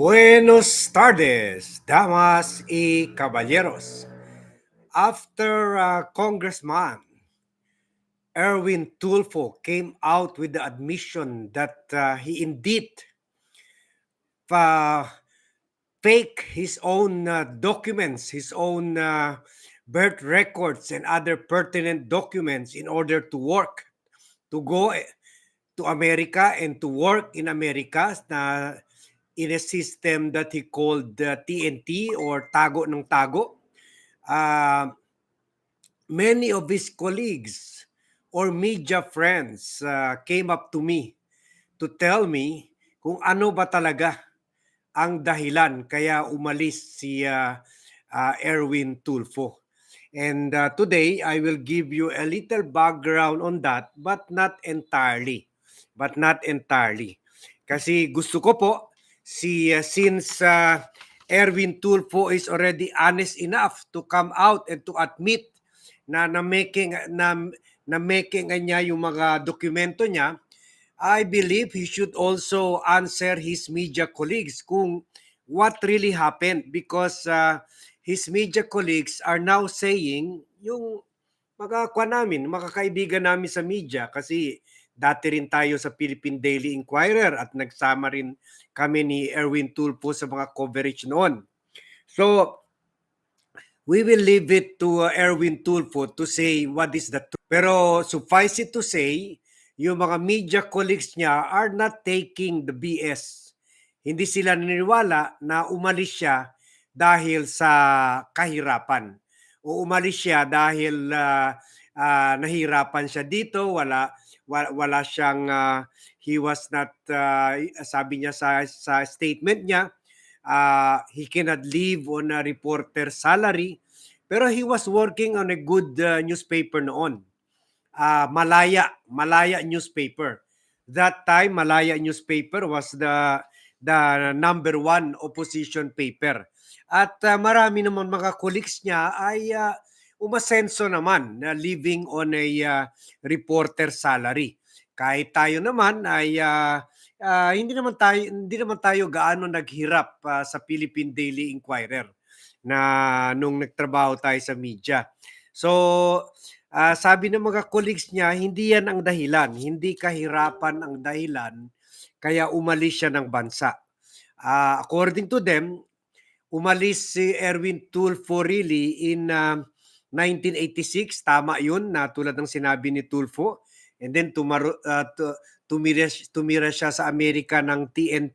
Buenos tardes, damas y caballeros. After uh, Congressman Erwin Tulfo came out with the admission that uh, he indeed uh, fake his own uh, documents, his own uh, birth records and other pertinent documents in order to work, to go eh, to America and to work in America in a system that he called uh, TNT or tago ng tago. Uh, many of his colleagues or media friends uh, came up to me to tell me kung ano ba talaga ang dahilan kaya umalis si uh, uh, Erwin Tulfo. And uh, today I will give you a little background on that but not entirely. But not entirely. Kasi gusto ko po si uh, since uh, Erwin Tulfo is already honest enough to come out and to admit na na making na na making niya yung mga dokumento niya I believe he should also answer his media colleagues kung what really happened because uh, his media colleagues are now saying yung mga kwa namin, mga kaibigan namin sa media kasi dati rin tayo sa Philippine Daily Inquirer at nagsama rin kami ni Erwin Tulfo sa mga coverage noon. So, we will leave it to uh, Erwin Tulfo to say what is the truth. Pero suffice it to say, yung mga media colleagues niya are not taking the BS. Hindi sila naniniwala na umalis siya dahil sa kahirapan. O umalis siya dahil uh, uh, nahirapan siya dito, wala wala, wala siyang uh, he was not uh, sabi niya sa sa statement niya uh, he cannot live on a reporter salary pero he was working on a good uh, newspaper noon uh, Malaya Malaya newspaper that time Malaya newspaper was the the number one opposition paper at uh, marami naman mga colleagues niya ay uh, umasenso naman na living on a uh, reporter salary. Kahit tayo naman ay uh, uh, hindi naman tayo hindi naman tayo gaano naghirap uh, sa Philippine Daily Inquirer na nung nagtrabaho tayo sa media. So uh, sabi ng mga colleagues niya, hindi yan ang dahilan, hindi kahirapan ang dahilan kaya umalis siya ng bansa. Uh, according to them, umalis si Erwin Tulfo really in uh, 1986, tama yun, na tulad ng sinabi ni Tulfo. And then tumaro, uh, tumira, tumira siya sa Amerika ng TN,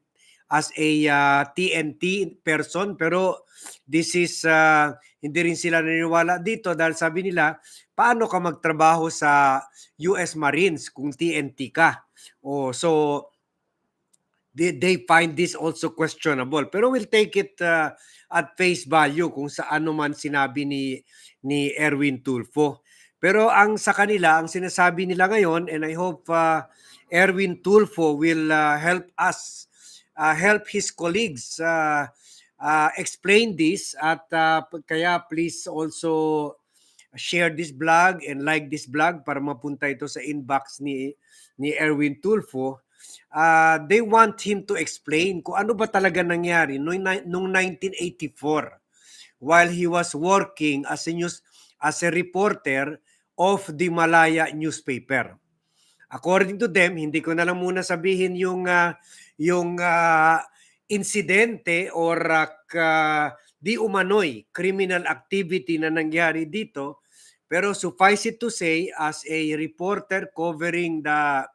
as a uh, TNT person. Pero this is, uh, hindi rin sila naniniwala dito dahil sabi nila, paano ka magtrabaho sa US Marines kung TNT ka? Oh, so, they, they find this also questionable. Pero we'll take it uh, at face value kung sa ano man sinabi ni ni Erwin Tulfo. Pero ang sa kanila, ang sinasabi nila ngayon, and I hope uh, Erwin Tulfo will uh, help us, uh, help his colleagues uh, uh, explain this at uh, kaya please also share this blog and like this blog para mapunta ito sa inbox ni ni Erwin Tulfo. Uh, they want him to explain kung ano ba talaga nangyari noong, noong 1984 while he was working as a news as a reporter of the Malaya newspaper. According to them, hindi ko na lang muna sabihin yung uh, yung uh, insidente or uh, di umano'y criminal activity na nangyari dito. Pero suffice it to say, as a reporter covering the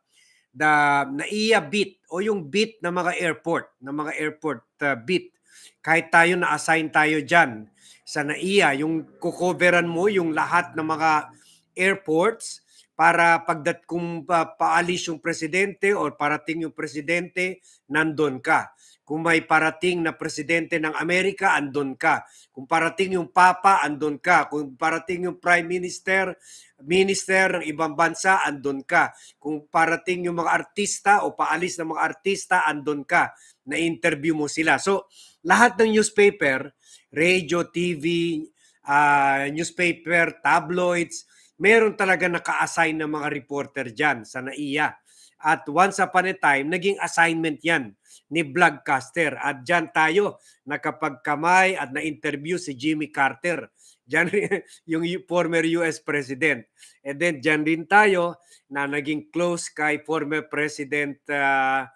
the NAIA beat o yung beat ng mga airport, ng mga airport uh, beat, kahit tayo na-assign tayo dyan sa NAIA, yung kukoveran mo yung lahat ng mga airports para pagdat kung pa, paalis yung presidente or parating yung presidente, nandun ka. Kung may parating na presidente ng Amerika, andun ka. Kung parating yung papa, andun ka. Kung parating yung prime minister, minister ng ibang bansa, andun ka. Kung parating yung mga artista o paalis ng mga artista, andun ka. Na-interview mo sila. So, lahat ng newspaper, radio, TV, uh, newspaper, tabloids, meron talaga naka-assign ng mga reporter dyan sa NAIA. At once upon a time, naging assignment yan ni Vlogcaster. At dyan tayo nakapagkamay at na-interview si Jimmy Carter. Dyan yung former US President. And then dyan din tayo na naging close kay former President uh,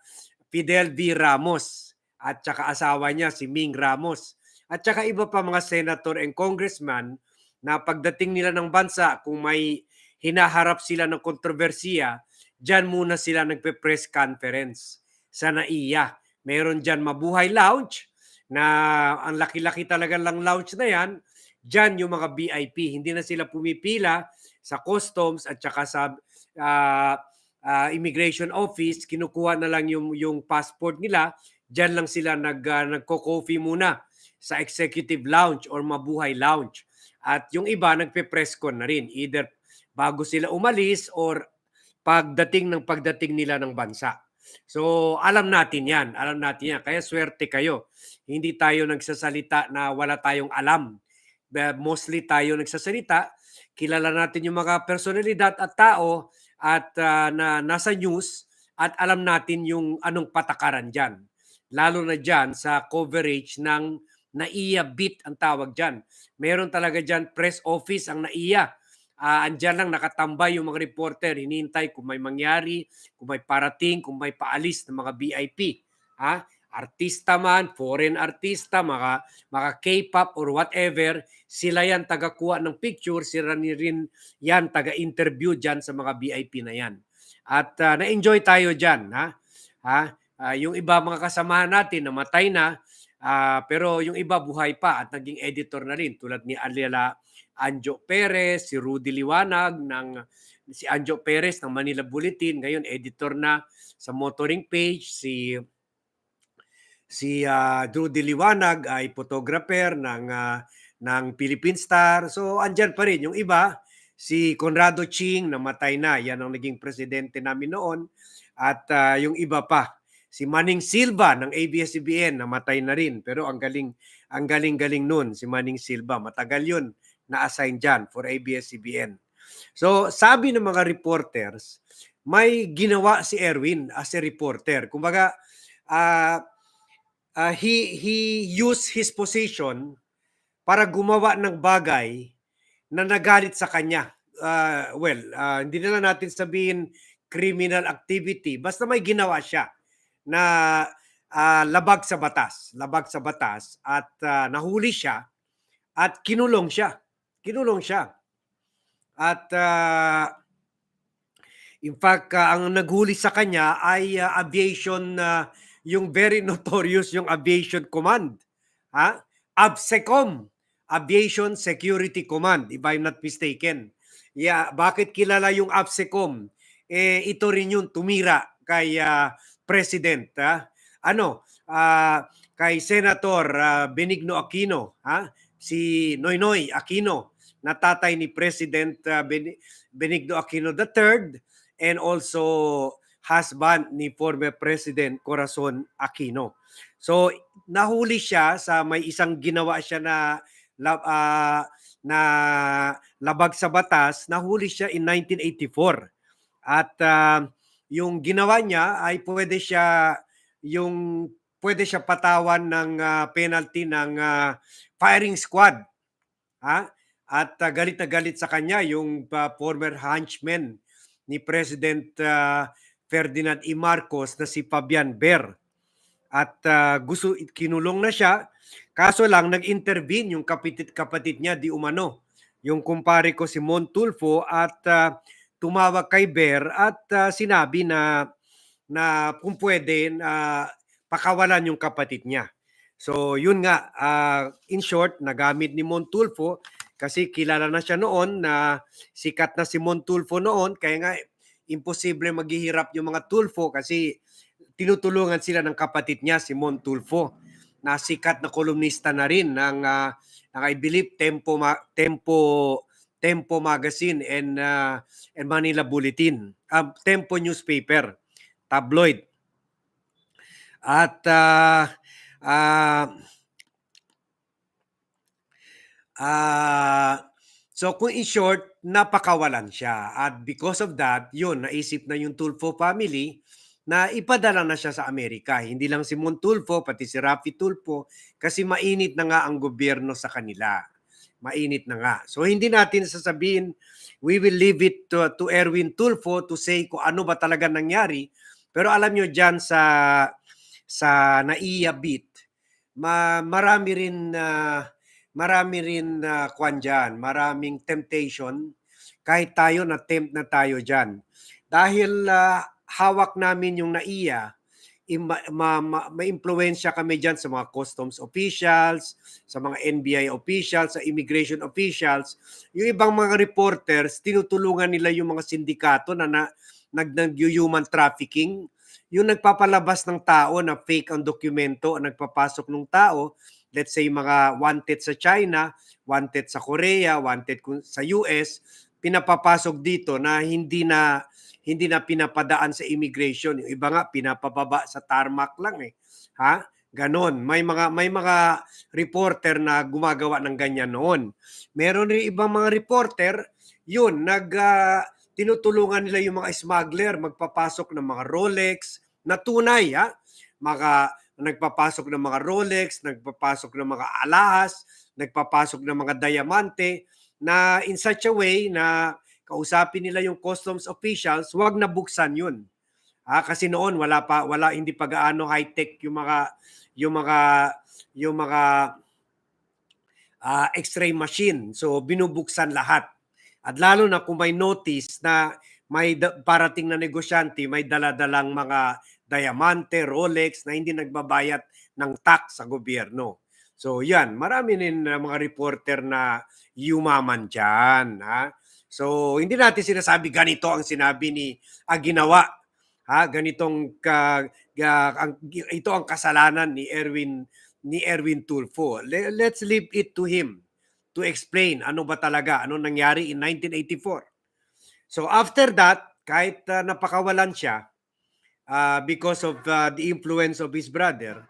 Fidel V. Ramos at saka asawa niya si Ming Ramos. At saka iba pa mga senator and congressman na pagdating nila ng bansa kung may hinaharap sila ng kontrobersiya, dyan muna sila nagpe-press conference sa NAIA. Meron dyan Mabuhay Lounge na ang laki-laki talaga lang lounge na yan. Dyan yung mga VIP. Hindi na sila pumipila sa customs at saka sa uh, uh, immigration office. Kinukuha na lang yung, yung passport nila. Dyan lang sila nag, uh, nagko-coffee muna sa executive lounge or Mabuhay Lounge. At yung iba nagpe-press con na rin. Either bago sila umalis or pagdating ng pagdating nila ng bansa. So, alam natin yan. Alam natin yan. Kaya swerte kayo. Hindi tayo nagsasalita na wala tayong alam. Mostly tayo nagsasalita. Kilala natin yung mga personalidad at tao at uh, na nasa news at alam natin yung anong patakaran dyan. Lalo na dyan sa coverage ng NAIA bit ang tawag dyan. Meron talaga dyan press office ang NAIA uh, andyan lang nakatambay yung mga reporter, hinihintay kung may mangyari, kung may parating, kung may paalis ng mga VIP. Ha? Artista man, foreign artista, mga, mga K-pop or whatever, sila yan tagakuha ng picture, sila rin yan taga-interview dyan sa mga VIP na yan. At uh, na-enjoy tayo dyan. Ha? Ha? Uh, yung iba mga kasamahan natin, namatay na, uh, pero yung iba buhay pa at naging editor na rin tulad ni Alila Anjo Perez, si Rudy Liwanag ng si Anjo Perez ng Manila Bulletin, ngayon editor na sa motoring page, si si uh, Rudy Liwanag ay photographer ng uh, ng Philippine Star. So andyan pa rin yung iba, si Conrado Ching namatay na, yan ang naging presidente namin noon at uh, yung iba pa si Manning Silva ng ABS-CBN namatay na rin pero ang galing ang galing-galing noon si Manning Silva matagal yun na-assign dyan for ABS-CBN. So, sabi ng mga reporters, may ginawa si Erwin as a reporter. Kumbaga, uh, uh, he, he used his position para gumawa ng bagay na nagalit sa kanya. Uh, well, uh, hindi na natin sabihin criminal activity. Basta may ginawa siya na uh, labag sa batas. Labag sa batas at uh, nahuli siya at kinulong siya kinulong siya. At uh, in fact, uh, ang naghuli sa kanya ay uh, aviation, uh, yung very notorious yung aviation command. Ha? ABSECOM, Aviation Security Command, if I'm not mistaken. Yeah, bakit kilala yung ABSECOM? Eh, ito rin yung tumira kay uh, President. Ha? Ano? Uh, kay Senator uh, Benigno Aquino, ha? si Noynoy Aquino na tatay ni President uh, Benigno Aquino III and also husband ni former President Corazon Aquino. So nahuli siya sa may isang ginawa siya na uh, na labag sa batas, nahuli siya in 1984. At uh, yung ginawa niya ay pwede siya yung pwede siya patawan ng uh, penalty ng uh, firing squad. Ha? At uh, galit na galit sa kanya yung uh, former henchman ni President uh, Ferdinand E. Marcos na si Fabian Ber. At uh, gusto kinulong na siya. Kaso lang nag-intervene yung kapatid kapatid niya di umano. Yung kumpare ko si Montulfo at uh, tumawag kay Ber at uh, sinabi na na kung pwede uh, pakawalan yung kapatid niya. So yun nga, uh, in short, nagamit ni Montulfo kasi kilala na siya noon na sikat na si Montulfo noon kaya nga imposible maghihirap yung mga Tulfo kasi tinutulungan sila ng kapatid niya si Montulfo na sikat na kolumnista na rin ng uh, ng I believe Tempo Tempo Tempo magazine and uh, and Manila Bulletin, uh, Tempo newspaper, tabloid. At uh, uh, uh, So kung in short, napakawalan siya at because of that, yun naisip na yung Tulfo family na ipadala na siya sa Amerika. Hindi lang si Mon Tulfo, pati si Rafi Tulfo kasi mainit na nga ang gobyerno sa kanila. Mainit na nga. So hindi natin sasabihin, we will leave it to, to Erwin Tulfo to say kung ano ba talaga nangyari. Pero alam nyo dyan sa, sa NAIA beat, ma, marami rin na marami rin na kwan dyan, maraming temptation kahit tayo na tempt na tayo dyan. Dahil ah, hawak namin yung NAIA, ima, ma, ma, ma-impluensya kami dyan sa mga customs officials, sa mga NBI officials, sa immigration officials. Yung ibang mga reporters, tinutulungan nila yung mga sindikato na, na nag, nag-human trafficking. Yung nagpapalabas ng tao na fake ang dokumento, ang nagpapasok ng tao, let's say mga wanted sa China, wanted sa Korea, wanted sa US, pinapapasok dito na hindi na hindi na pinapadaan sa immigration. Yung iba nga pinapababa sa tarmac lang eh. Ha? Ganon. May mga may mga reporter na gumagawa ng ganyan noon. Meron rin ibang mga reporter, yun, nag ah, tinutulungan nila yung mga smuggler magpapasok ng mga Rolex na tunay, ha? Mga nagpapasok ng mga Rolex, nagpapasok ng mga alahas, nagpapasok ng mga diamante na in such a way na kausapin nila yung customs officials, wag na buksan yun. Ah, kasi noon wala pa wala hindi pa gaano high-tech yung mga yung mga yung mga ah, x-ray machine. So binubuksan lahat. At lalo na kung may notice na may parating na negosyante, may daladalang mga diamante, Rolex na hindi nagbabayad ng tax sa gobyerno. So yan, marami rin uh, mga reporter na yumaman dyan. Ha? So hindi natin sinasabi ganito ang sinabi ni ah, ginawa. Ha? Ganitong ka, ga- ang, ito ang kasalanan ni Erwin ni Erwin Tulfo. Le- let's leave it to him to explain ano ba talaga, ano nangyari in 1984. So after that, kahit uh, napakawalan siya, uh, because of uh, the influence of his brother,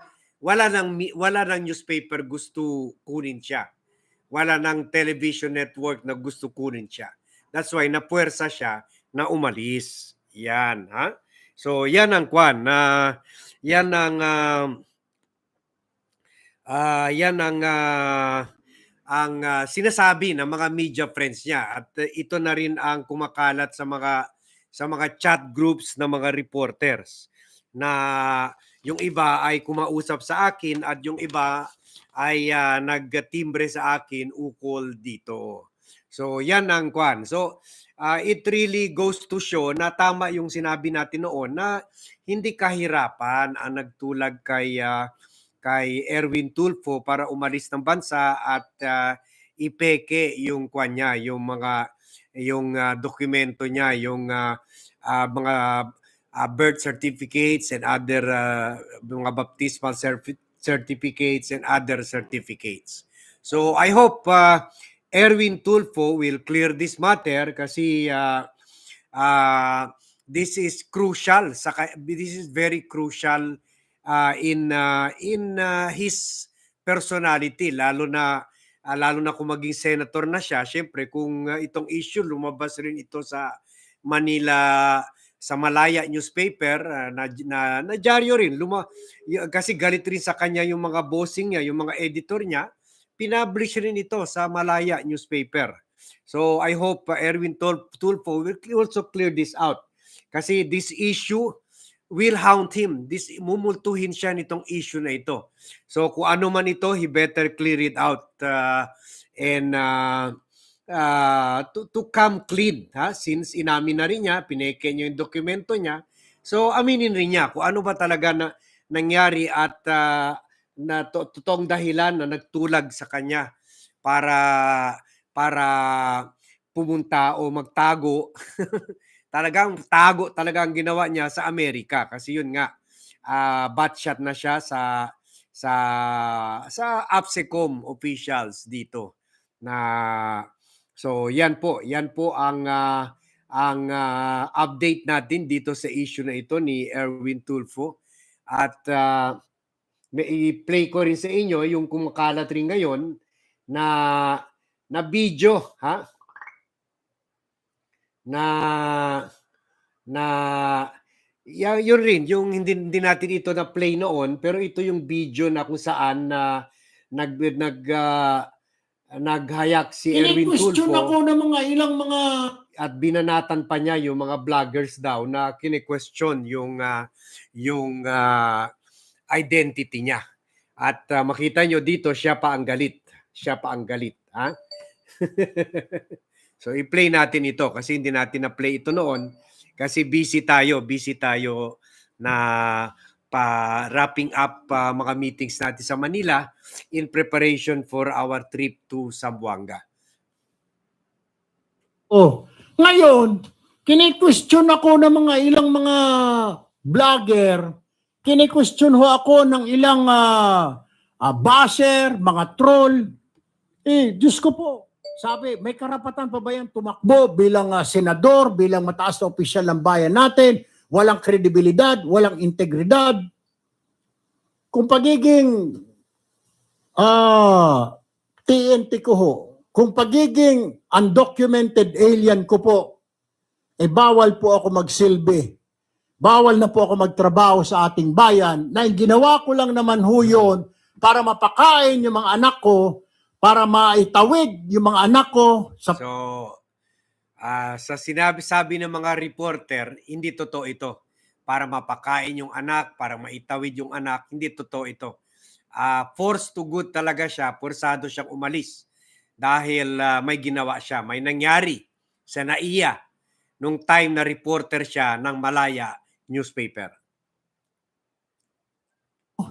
wala nang wala nang newspaper gusto kunin siya. Wala nang television network na gusto kunin siya. That's why napuwersa siya na umalis. Yan, ha? So yan ang kwan na yan ang um, ah, yan ang ah, ang ah, sinasabi ng mga media friends niya at uh, ito na rin ang kumakalat sa mga sa mga chat groups ng mga reporters na yung iba ay kumausap sa akin at yung iba ay ah, nagtimbre sa akin ukol dito. So yan ang kwan. So ah, it really goes to show na tama yung sinabi natin noon na hindi kahirapan ang nagtulag kay ah, kay Erwin Tulfo para umalis ng bansa at ah, ipeke yung kwan niya, yung mga yung ah, dokumento niya, yung ah, ah, mga ah, birth certificates and other ah, mga baptismal certi- certificates and other certificates. So I hope ah, Erwin Tulfo will clear this matter kasi ah, ah, this is crucial sa this is very crucial uh, in uh, in uh, his personality lalo na ah, lalo na kung maging senator na siya syempre kung uh, itong issue lumabas rin ito sa Manila sa Malaya newspaper ah, na na, na dyaryo rin luma, y- kasi galit rin sa kanya yung mga bossing niya yung mga editor niya pinablish rin ito sa Malaya newspaper so I hope uh, Erwin Tul- Tulfo will also clear this out kasi this issue will haunt him. This mumultuhin siya nitong issue na ito. So kung ano man ito, he better clear it out uh, and uh, uh, to, to come clean. Ha? Since inamin na rin niya, pineke niya yung dokumento niya. So aminin rin niya kung ano ba talaga na nangyari at uh, na to, totoong dahilan na nagtulag sa kanya para para pumunta o magtago talagang tago talaga ang ginawa niya sa Amerika kasi yun nga ah bat shot na siya sa sa sa APSECOM officials dito na so yan po yan po ang ah, ang ah, update natin dito sa issue na ito ni Erwin Tulfo at ah, may i-play ko rin sa inyo yung kumakalat rin ngayon na na video, ha? Na na ya, yun rin, yung hindi, hindi natin ito na play noon, pero ito yung video na kung saan na nag nag ah, naghayak si Erwin Tulfo ako ng mga ilang mga at binanatan pa niya yung mga vloggers daw na kine-question yung ah, yung ah, identity niya. At ah, makita nyo dito siya pa ang galit. Siya pa ang galit, ha? so i-play natin ito kasi hindi natin na-play ito noon kasi busy tayo, busy tayo na pa wrapping up ah, mga meetings natin sa Manila in preparation for our trip to Zamboanga. Oh, ngayon, kini-question ako ng mga ilang mga vlogger, kini-question ho ako ng ilang ah, ah, basher, mga troll. Eh, Diyos ko po, sabi, may karapatan pa ba yan tumakbo bilang ah, senador, bilang mataas na opisyal ng bayan natin, walang kredibilidad, walang integridad. Kung pagiging ah TNT ko ho, kung pagiging undocumented alien ko po, eh bawal po ako magsilbi. Bawal na po ako magtrabaho sa ating bayan na ginawa ko lang naman ho yun para mapakain yung mga anak ko, para maitawid yung mga anak ko sa So, ah, sa sinabi-sabi ng mga reporter, hindi totoo ito. Para mapakain yung anak, para maitawid yung anak, hindi totoo ito. Ah, forced to good talaga siya, forsado siyang umalis dahil ah, may ginawa siya, may nangyari sa naiya nung time na reporter siya ng Malaya newspaper.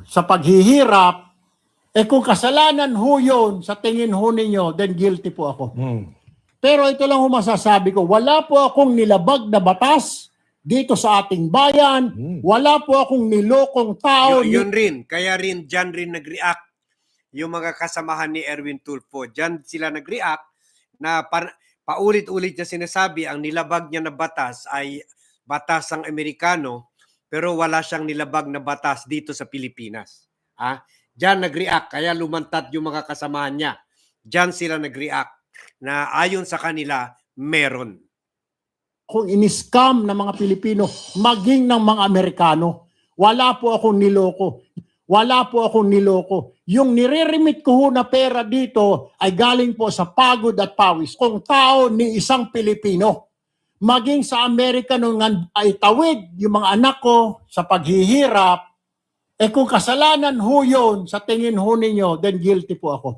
sa paghihirap, eh kung kasalanan ho yun sa tingin ho ninyo, then guilty po ako. Pero ito lang ho masasabi ko, wala po akong nilabag na batas dito sa ating bayan. Wala po akong nilokong tao. Yun, yun rin, kaya rin dyan rin nag-react yung mga kasamahan ni Erwin Tulfo. Dyan sila nag-react na par- paulit-ulit niya sinasabi ang nilabag niya na batas ay batas ng Amerikano pero wala siyang nilabag na batas dito sa Pilipinas. Ah, Diyan nag-react kaya lumantad yung mga kasamahan niya. Diyan sila nag-react na ayon sa kanila meron. akong iniscam ng mga Pilipino, maging ng mga Amerikano. Wala po akong niloko. Wala po akong niloko. Yung nire-remit ko ho na pera dito ay galing po sa pagod at pawis kung tao ni isang Pilipino. Maging sa Amerika nung ngan- ay tawid yung mga anak ko sa paghihirap, eh kung kasalanan ho yun sa tingin ho ninyo, then guilty po ako.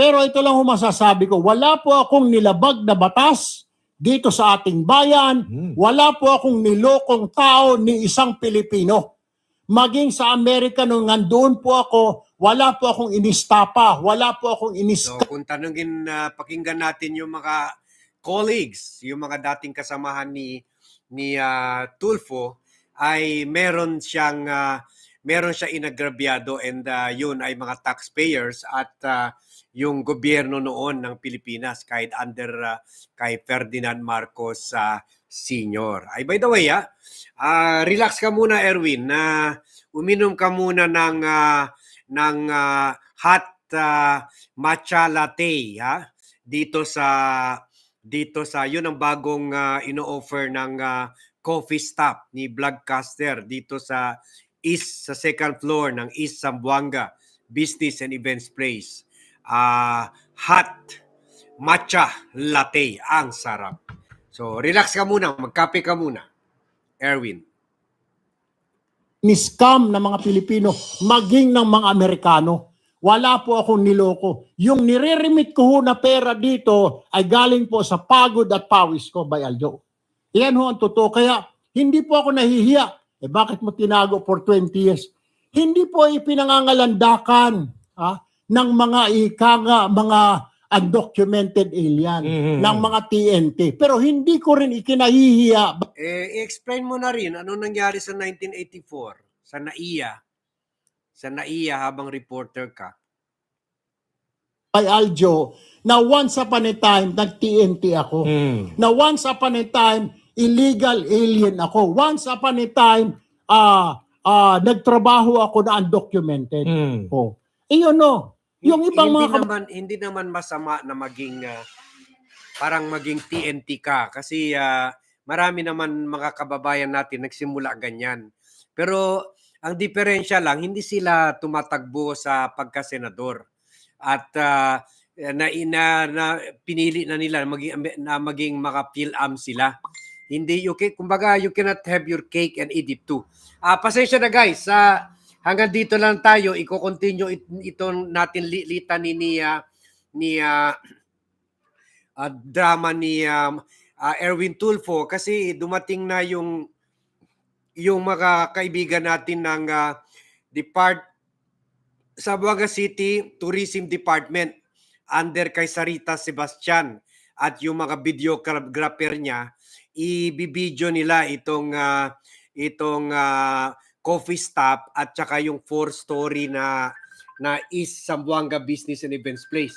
Pero ito lang ho masasabi ko, wala po akong nilabag na batas dito sa ating bayan. Wala po akong nilokong tao ni isang Pilipino. Maging sa Amerika nung nandoon po ako, wala po akong inistapa, wala po akong So iniska. kung tanungin, ah, pakinggan natin yung mga colleagues, yung mga dating kasamahan ni ni ah, Tulfo ay meron siyang ah, meron siya inagrabyado and ah, yun ay mga taxpayers at ah, yung gobyerno noon ng Pilipinas kahit under ah, kay Ferdinand Marcos sa senior. Ay by the way, ah, ah, relax ka muna Erwin na uminom ka muna ng ah, ng ah, hot ah, matcha latte ha dito sa dito sa yun ang bagong ah, ino-offer ng ah, coffee stop ni Vlogcaster dito sa East sa second floor ng East Zamboanga Business and Events Place. Ah, hot matcha latte ang sarap. So relax ka muna, magkape ka muna. Erwin. Niscam ng mga Pilipino, maging ng mga Amerikano. Wala po akong niloko. Yung nire-remit ko ho na pera dito ay galing po sa pagod at pawis ko by Aljo. Yan ho ang totoo. Kaya hindi po ako nahihiya. Eh bakit mo tinago for 20 years? Hindi po ipinangangalandakan ha, ng mga ikaga, mga undocumented alien, Mhm. ng mga TNT. Pero hindi ko rin ikinahihiya Eh, i-explain mo na rin ano nangyari sa 1984 sa NAIA. Sa NAIA habang reporter ka. by Aljo na once upon a time nag-TNT ako. Na once upon a time illegal alien ako. Once upon a time ah ah nagtrabaho ako na undocumented. Oh. Iyon no. Yung ibang hindi mga naman hindi naman masama na maging ah, parang maging TNT ka kasi ah, marami naman mga kababayan natin nagsimula ganyan. Pero ang diferensya lang hindi sila tumatagbo sa pagkasenador. At ah, na, na, na pinili na nila na maging na maging mga PhilAm sila. Hindi you can, kumbaga you cannot have your cake and eat it too. Ah, pasensya na guys. Sa hanggang dito lang tayo. Iko-continue it, ito natin li- litany ni ah, ni ah, drama ni um, ah, Erwin Tulfo kasi dumating na yung yung mga kaibigan natin ng ah, depart sa Buanga City Tourism Department under kay Sarita Sebastian at yung mga videographer niya ibibideo nila itong ah, itong ah, coffee stop at saka yung four story na na East Zamboanga Business and Events Place.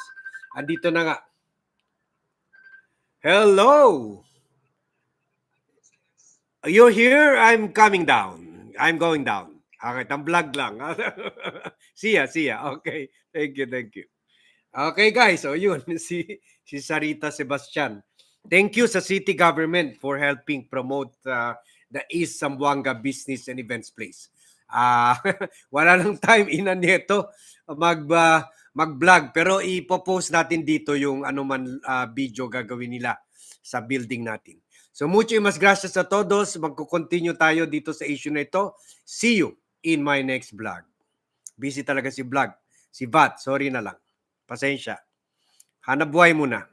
Andito na nga. Hello. You're here? I'm coming down. I'm going down. Okay, tam vlog lang. see ya, see ya. Okay. Thank you, thank you. Okay guys, so yun si si Sarita Sebastian. Thank you sa city government for helping promote uh, the East Zamboanga Business and Events Place. Ah, wala lang time ina nito mag uh, mag-vlog pero ipo-post natin dito yung ano man uh, video gagawin nila sa building natin. So mucho mas gracias a todos. Magko-continue tayo dito sa issue na ito. See you in my next vlog. Busy talaga si vlog. Si Vat, sorry na lang. Pasensya. Hanap buhay muna.